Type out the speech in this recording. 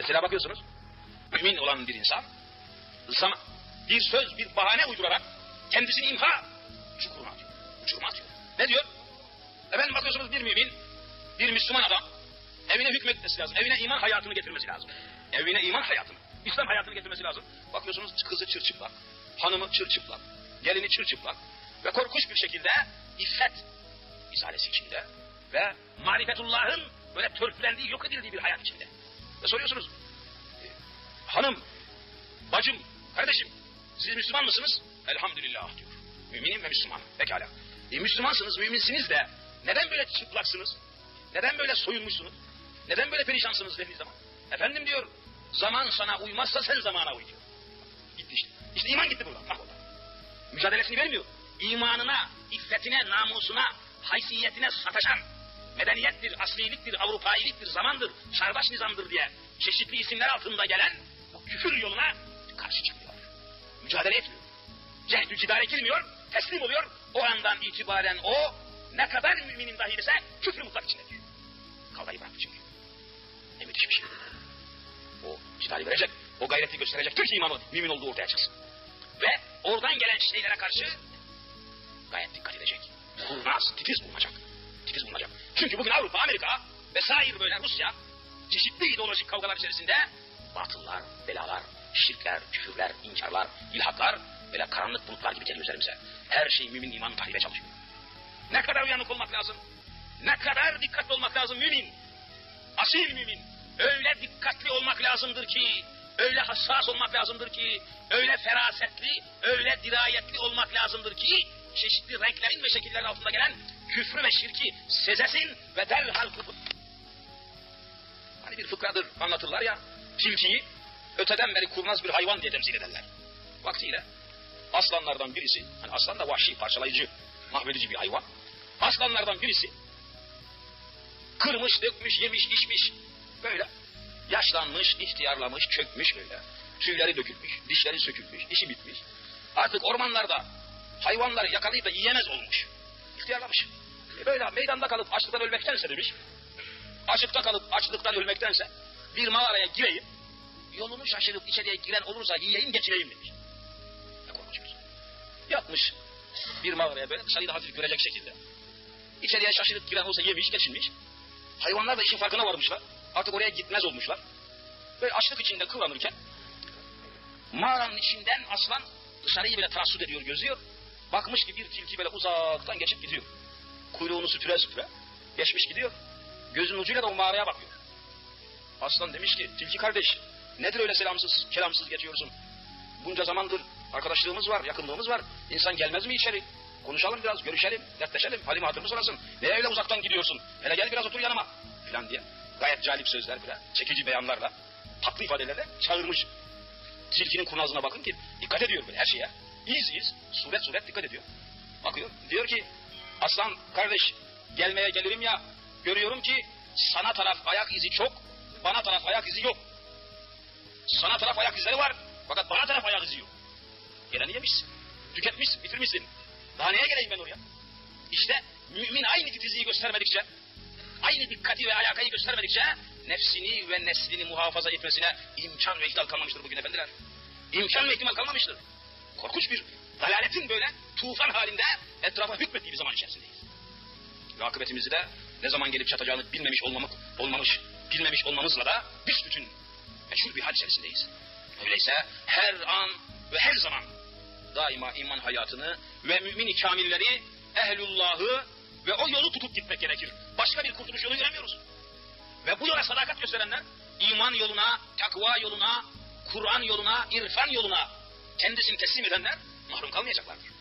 Mesela bakıyorsunuz, mümin olan bir insan, zaman, bir söz, bir bahane uydurarak kendisini imha çukuruna atıyor. Uçuruma atıyor. Ne diyor? Efendim bakıyorsunuz bir mümin, bir Müslüman adam evine hükmetmesi lazım. Evine iman hayatını getirmesi lazım. Evine iman hayatını, İslam hayatını getirmesi lazım. Bakıyorsunuz kızı çırçıplak, hanımı çırçıplak, gelini çırçıplak ve korkunç bir şekilde iffet izalesi içinde ve marifetullahın böyle törpülendiği, yok edildiği bir hayat içinde. Ve soruyorsunuz, e, hanım, bacım, kardeşim, siz Müslüman mısınız? Elhamdülillah diyor. Müminim ve Müslümanım. Pekala. E, Müslümansınız, müminsiniz de neden böyle çıplaksınız? Neden böyle soyunmuşsunuz? Neden böyle perişansınız dediği zaman? Efendim diyor, zaman sana uymazsa sen zamana uy diyor. Gitti işte. İşte iman gitti buradan. Mahvoldu. Mücadelesini vermiyor. İmanına, iffetine, namusuna, haysiyetine sataşan, medeniyettir, asliliktir, Avrupayiliktir, zamandır, çağdaş nizamdır diye çeşitli isimler altında gelen bu küfür yoluna karşı çıkıyor. Mücadele etmiyor. Cehdü cidare girmiyor, teslim oluyor. O andan itibaren o ne kadar müminin dahi dese küfrü mutlak içindedir. Kavgayı bıraktı çünkü. Ne müthiş bir şey. O cidari verecek, o gayreti gösterecek, Türk imanı mümin olduğu ortaya çıksın. Ve oradan gelen şeylere karşı gayet dikkat edecek. Kurnaz, titiz bulunacak. Titiz bulunacak. Çünkü bugün Avrupa, Amerika vesaire böyle Rusya çeşitli ideolojik kavgalar içerisinde batıllar, belalar, şirkler, küfürler, inkarlar, ilhaklar böyle karanlık bulutlar gibi geliyor üzerimize. Her şey mümin imanı tahribe çalışıyor. Ne kadar uyanık olmak lazım. Ne kadar dikkatli olmak lazım mümin. Asil mümin. Öyle dikkatli olmak lazımdır ki, öyle hassas olmak lazımdır ki, öyle ferasetli, öyle dirayetli olmak lazımdır ki, çeşitli renklerin ve şekillerin altında gelen küfrü ve şirki sezesin ve derhal kupur. Hani bir fıkradır anlatırlar ya, tilkiyi öteden beri kurnaz bir hayvan diye temsil ederler. Vaktiyle aslanlardan birisi, hani aslan da vahşi, parçalayıcı, mahvedici bir hayvan. Aslanlardan birisi kırmış, dökmüş, yemiş, içmiş, böyle yaşlanmış, ihtiyarlamış, çökmüş böyle. Tüyleri dökülmüş, dişleri sökülmüş, işi bitmiş. Artık ormanlarda hayvanları yakalayıp da yiyemez olmuş. İhtiyarlamış. Böyle meydanda kalıp açlıktan ölmektense demiş, açıkta kalıp açlıktan ölmektense bir mağaraya gireyim, yolunu şaşırıp içeriye giren olursa yiyeyim geçireyim demiş. Ne korkunç bir şey. Yatmış bir mağaraya böyle dışarıyı da hafif görecek şekilde. İçeriye şaşırıp giren olsa yemiş, geçinmiş. Hayvanlar da işin farkına varmışlar. Artık oraya gitmez olmuşlar. Böyle açlık içinde kıvranırken mağaranın içinden aslan dışarıyı bile tarassut ediyor, gözüyor. Bakmış ki bir tilki böyle uzaktan geçip gidiyor. Kuyruğunu süpüre süpüre geçmiş gidiyor. Gözün ucuyla da o mağaraya bakıyor. Aslan demiş ki tilki kardeş nedir öyle selamsız, kelamsız geçiyorsun? Bunca zamandır arkadaşlığımız var, yakınlığımız var. İnsan gelmez mi içeri? Konuşalım biraz, görüşelim, dertleşelim. Halimi hatırımı sorasın. Neye öyle uzaktan gidiyorsun? Hele gel biraz otur yanıma. Filan diye. Gayet calip sözler bile, çekici beyanlarla, tatlı ifadelerle çağırmış. Tilkinin kurnazına bakın ki dikkat ediyor böyle her şeye. İyiyiz iyiyiz. Suret suret dikkat ediyor. Bakıyor. Diyor ki aslan kardeş gelmeye gelirim ya görüyorum ki sana taraf ayak izi çok, bana taraf ayak izi yok. Sana taraf ayak izleri var fakat bana taraf ayak izi yok. Geleni yemişsin, tüketmişsin, bitirmişsin. Daha neye geleyim ben oraya? İşte mümin aynı titizliği göstermedikçe, aynı dikkati ve alakayı göstermedikçe nefsini ve neslini muhafaza etmesine imkan ve ihtimal kalmamıştır bugün efendiler. İmkan ve ihtimal kalmamıştır. Korkunç bir dalaletin böyle tufan halinde etrafa hükmettiği bir zaman içerisindeyiz. Ve akıbetimizi de ne zaman gelip çatacağını bilmemiş olmamak, olmamış, bilmemiş olmamızla da büsbütün meşhur bir hal içerisindeyiz. Öyleyse her an ve her zaman daima iman hayatını ve mümin-i kamilleri, ehlullahı ve o yolu tutup gitmek gerekir. Başka bir kurtuluş yolu göremiyoruz. Ve bu yola sadakat gösterenler, iman yoluna, takva yoluna, Kur'an yoluna, irfan yoluna kendisini teslim edenler mahrum kalmayacaklardır.